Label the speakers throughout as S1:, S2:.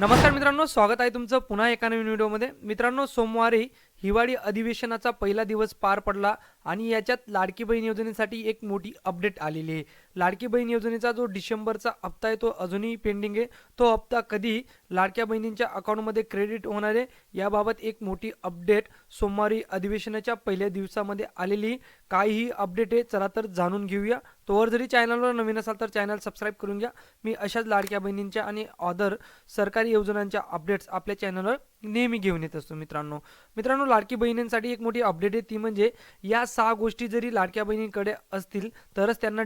S1: नमस्कार मित्रांनो स्वागत आहे तुमचं पुन्हा एका नवीन व्हिडिओमध्ये. मित्रांनो सोमवारी हिवाळी अधिवेशनाचा पहिला दिवस पार पडला आणि याच्यात लाडकी बहीण योजनेसाठी एक मोठी अपडेट आलेली आहे. लाडकी बहीण योजनेचा जो डिसेंबरचा हप्ता आहे तो अजूनही पेंडिंग आहे. तो हप्ता कधी लाडक्या बहिणींच्या अकाउंटमध्ये क्रेडिट होणार आहे. याबाबत एक मोठी अपडेट सोमवारी अधिवेशनाच्या पहिल्या दिवसामध्ये आलेली. काहीही अपडेट आहे चला तर जाणून घेऊया. तोवर जरी चॅनलवर नवीन असाल तर चॅनल सबस्क्राईब करून घ्या. मी अशाच लाडक्या बहिणींच्या आणि अदर सरकारी योजनांच्या अपडेट्स आपल्या चॅनलवर नेहमी घेऊन येत असतो मित्रांनो. मित्रांनो लाडकी बहिणींसाठी एक मोठी अपडेट आहे ती म्हणजे या सहा गोष्टी जरी लाडक्या बहिणींकडे असतील तरच त्यांना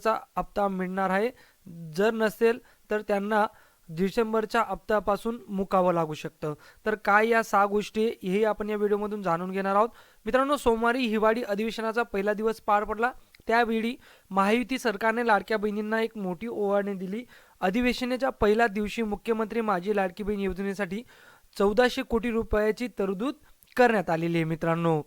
S1: डिसेंबरचा हप्ता मिळणार आहे. जर नसेल तर त्यांना डिसेंबरच्या हप्त्यापासून मुकावं लागू शकतं. तर काय या सहा गोष्टी हेही आपण या व्हिडिओमधून जाणून घेणार आहोत. मित्रांनो सोमवारी हिवाळी अधिवेशनाचा पहिला दिवस पार पडला. त्यावेळी महायुती सरकारने लाडक्या बहिणींना एक मोठी ओवाळणी दिली. अधिवेशनाच्या पहिल्या दिवशी मुख्यमंत्री माझी लाडकी बहीण योजनेसाठी चौदाशे कोटी रुपयाची तरतूद करण्यात आलेली आहे मित्रांनो.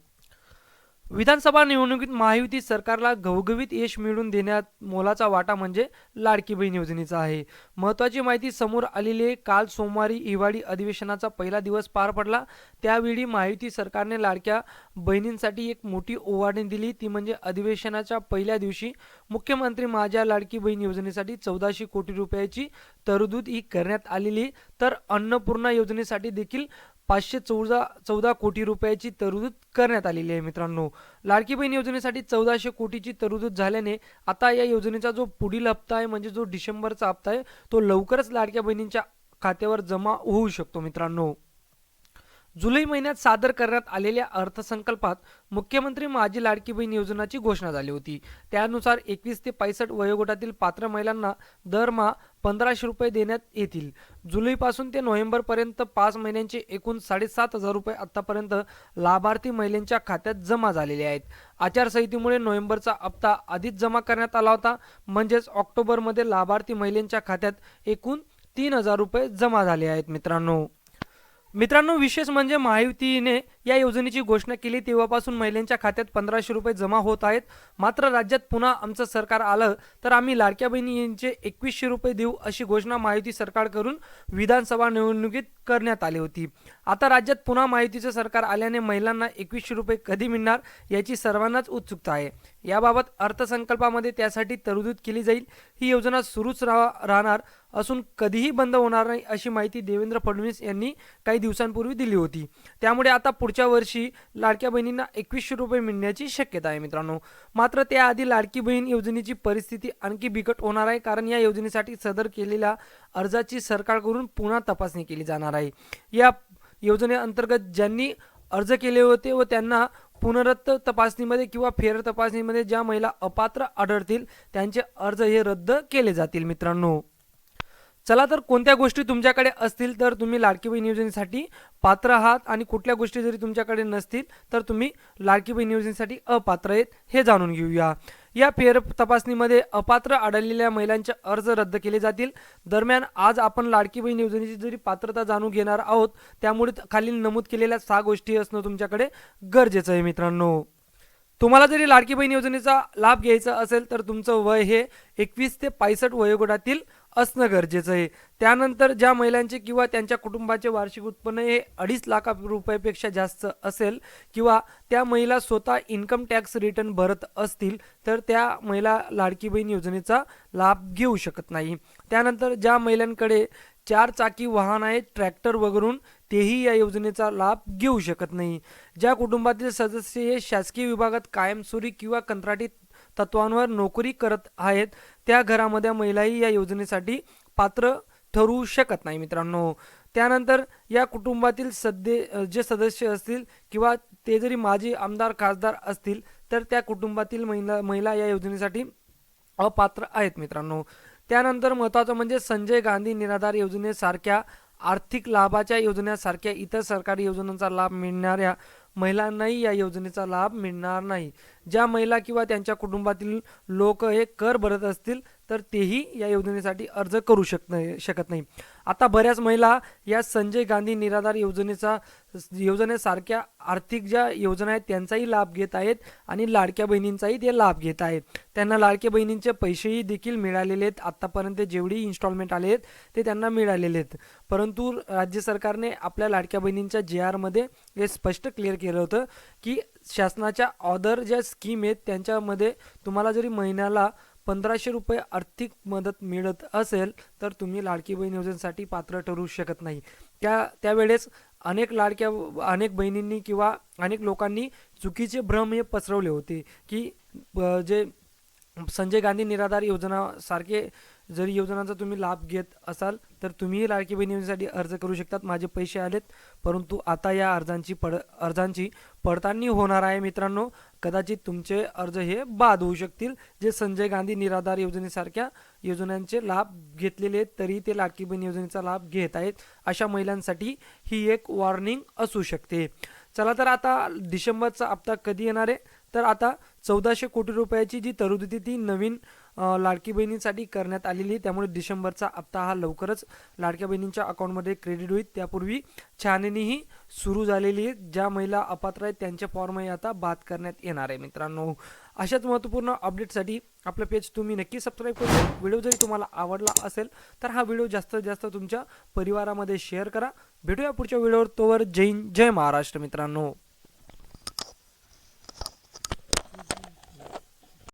S1: विधानसभा निवडणुकीत महायुती सरकारला घवघवीत यश मिळवून देण्यात मोलाचा वाटा म्हणजे लाडकी बहीण योजनेचा आहे. महत्त्वाची माहिती समोर आलेली आहे. काल सोमवारी हिवाळी अधिवेशनाचा पहिला दिवस पार पडला. त्यावेळी महायुती सरकारने लाडक्या बहिणींसाठी एक मोठी ओवाडणी दिली. ती म्हणजे अधिवेशनाच्या पहिल्या दिवशी मुख्यमंत्री माझ्या लाडकी बहीण योजनेसाठी चौदाशे कोटी रुपयाची तरतूद ही करण्यात आलेली तर अन्नपूर्णा योजनेसाठी देखील पाचशे चौदा चौदा कोटी रुपयाची तरतूद करण्यात आलेली आहे मित्रांनो. लाडकी बहीण योजनेसाठी चौदाशे कोटीची तरतूद झाल्याने आता या योजनेचा जो पुढील हप्ता आहे म्हणजे जो डिसेंबरचा हप्ता आहे तो लवकरच लाडक्या बहिणींच्या खात्यावर जमा होऊ शकतो मित्रांनो. जुलै महिन्यात सादर करण्यात आलेल्या अर्थसंकल्पात मुख्यमंत्री माझी लाडकी बहीण योजनाची घोषणा झाली होती. त्यानुसार एकवीस ते पैसष्ट वयोगटातील पात्र महिलांना दरमहा पंधराशे रुपये देण्यात येतील. जुलैपासून ते नोव्हेंबरपर्यंत पाच महिन्यांचे एकूण साडेसात हजार रुपये आत्तापर्यंत लाभार्थी महिलांच्या खात्यात जमा झालेले आहेत. आचारसंहितेमुळे नोव्हेंबरचा हप्ता आधीच जमा करण्यात आला होता. म्हणजेच ऑक्टोबरमध्ये लाभार्थी महिलांच्या खात्यात एकूण तीन हजार रुपये जमा झाले आहेत मित्रांनो. मित्रांनो विशेष म्हणजे महायुतीने या योजनेची घोषणा केली. तेव्हापासून महिलांच्या खात्यात पंधराशे रुपये जमा होत आहेत. मात्र राज्यात पुन्हा आमचं सरकार आलं तर आम्ही लाडक्या बहिणी यांचे एकवीसशे रुपये देऊ अशी घोषणा महायुती सरकारकडून विधानसभा निवडणुकीत करण्यात आली होती. आता राज्यात पुन्हा महायुतीचं सरकार आल्याने महिलांना एकवीसशे रुपये कधी मिळणार याची सर्वांनाच उत्सुकता आहे. याबाबत अर्थसंकल्पामध्ये त्यासाठी तरतूद केली जाईल. ही योजना सुरूच राहा राहणार असून कधीही बंद होणार नाही अशी माहिती देवेंद्र फडणवीस यांनी काही दिवसांपूर्वी दिली होती. त्यामुळे आता पुढच्या पुढच्या वर्षी लाडक्या बहिणींना एकवीसशे रुपये मिळण्याची शक्यता आहे मित्रांनो. मात्र त्याआधी लाडकी बहीण योजनेची परिस्थिती आणखी बिकट होणार आहे कारण या योजनेसाठी सदर केलेल्या अर्जाची सरकारकडून पुन्हा तपासणी केली जाणार आहे. या योजनेअंतर्गत ज्यांनी अर्ज केले होते व त्यांना पुनरत्त तपासणीमध्ये किंवा फेर तपासणीमध्ये ज्या महिला अपात्र आढळतील त्यांचे अर्ज हे रद्द केले जातील मित्रांनो. चला तर कोणत्या गोष्टी तुमच्याकडे असतील तर तुम्ही लाडकी बहीण योजनेसाठी पात्र आहात आणि कुठल्या गोष्टी जरी तुमच्याकडे नसतील तर तुम्ही लाडकी बहीण योजनेसाठी अपात्र आहेत हे जाणून घेऊया. या फेर तपासणीमध्ये अपात्र आढळलेल्या महिलांचे अर्ज रद्द केले जातील. दरम्यान आज आपण लाडकी बहीण योजनेची जरी पात्रता जाणून घेणार आहोत त्यामुळे खालील नमूद केलेल्या सहा गोष्टी असणं तुमच्याकडे गरजेचं आहे मित्रांनो. तुम्हाला जरी लाडकी बहीण योजनेचा लाभ घ्यायचा असेल तर तुमचं वय हे एकवीस ते पासष्ट वयोगटातील असणं गरजेचं आहे. त्यानंतर ज्या महिलांचे किंवा त्यांच्या कुटुंबाचे वार्षिक उत्पन्न हे अडीच लाख रुपयापेक्षा जास्त असेल किंवा त्या महिला स्वतः इन्कम टॅक्स रिटर्न भरत असतील तर त्या महिला लाडकी बहीण योजनेचा लाभ घेऊ शकत नाही. त्यानंतर ज्या महिलांकडे चार चाकी वाहन आहे ट्रॅक्टर वगरून तेही या योजनेचा लाभ घेऊ शकत नाही. ज्या कुटुंबातील सदस्य हे शासकीय विभागात कायमस्वरूपी किंवा कंत्राटी तत्वांवर नोकरी करत आहेत त्या घरामध्ये महिलाही या योजनेसाठी पात्र ठरू शकत नाही मित्रांनो. त्यानंतर या कुटुंबातील सध्या जे सदस्य असतील किंवा ते जरी माजी आमदार खासदार असतील तर त्या कुटुंबातील महिला महिला या योजनेसाठी अपात्र आहेत मित्रांनो. त्यानंतर महत्त्वाचं म्हणजे संजय गांधी निराधार योजनेसारख्या आर्थिक लाभाच्या योजनेसारख्या इतर सरकारी योजनांचा लाभ मिळणाऱ्या महिलांनाही या योजनेचा लाभ मिळणार नाही. ज्या महिला किंवा त्यांच्या कुटुंबातील लोक हे कर भरत असतील तर तेही या योजनेसाठी अर्ज करू शक नाही शकत नाही. आता बऱ्याच महिला या संजय गांधी निराधार योजनेचा योजनेसारख्या आर्थिक ज्या योजना आहेत त्यांचाही लाभ घेत आहेत आणि लाडक्या बहिणींचाही ते लाभ घेत आहेत. त्यांना लाडक्या बहिणींचे पैसेही देखील मिळालेले आहेत. आत्तापर्यंत जेवढी इन्स्टॉलमेंट आले आहेत ते त्यांना मिळालेले आहेत. परंतु राज्य सरकारने आपल्या लाडक्या बहिणींच्या जे आरमध्ये हे स्पष्ट क्लिअर केलं होतं की शासनाच्या ऑदर ज्या स्कीम आहेत त्यांच्यामध्ये तुम्हाला जरी महिन्याला पंधराशे रुपये आर्थिक मदत मिळत असेल तर तुम्ही लाडकी बहीण योजनेसाठी पात्र ठरू शकत नाही. त्या त्यावेळेस अनेक लाडक्या अनेक बहिणींनी किंवा अनेक लोकांनी चुकीचे भ्रम हे पसरवले होते की जे संजय गांधी निराधार योजनासारखे जरी योजनांचा तुम्ही लाभ घेत असाल तर तुम्हीही लाडकी बहीण योजनेसाठी अर्ज करू शकतात. माझे पैसे आलेत परंतु आता या अर्जांची पड अर्जांची पडताळणी होणार आहे मित्रांनो. कदाचित तुमचे अर्ज हे बाद होऊ शकतील. जे संजय गांधी निराधार योजनेसारख्या योजनांचे लाभ घेतलेले आहेत तरी ते लाडकी बहीण योजनेचा लाभ घेत आहेत. अशा महिलांसाठी ही एक वॉर्निंग असू शकते. चला तर आता डिसेंबरचा हप्ता कधी येणार आहे? तर आता चौदाशे कोटी रुपयाची जी तरतूद ती नवीन लाडकी बहिणींसाठी करण्यात आलेली. आहे त्यामुळे डिसेंबरचा हप्ता हा लवकरच लाडक्या बहिणींच्या अकाउंटमध्ये क्रेडिट होईल. त्यापूर्वी छाननीही सुरू झालेली आहे. ज्या महिला अपात्र आहेत त्यांचे फॉर्मही आता बाद करण्यात येणार आहे मित्रांनो. अशाच महत्त्वपूर्ण अपडेटसाठी आपलं पेज तुम्ही नक्की सबस्क्राईब करू व्हिडिओ जरी तुम्हाला आवडला असेल तर हा व्हिडिओ जास्तीत जास्त तुमच्या परिवारामध्ये शेअर करा. भेटूया पुढच्या व्हिडिओवर. तोवर जय हिंद, जय महाराष्ट्र मित्रांनो.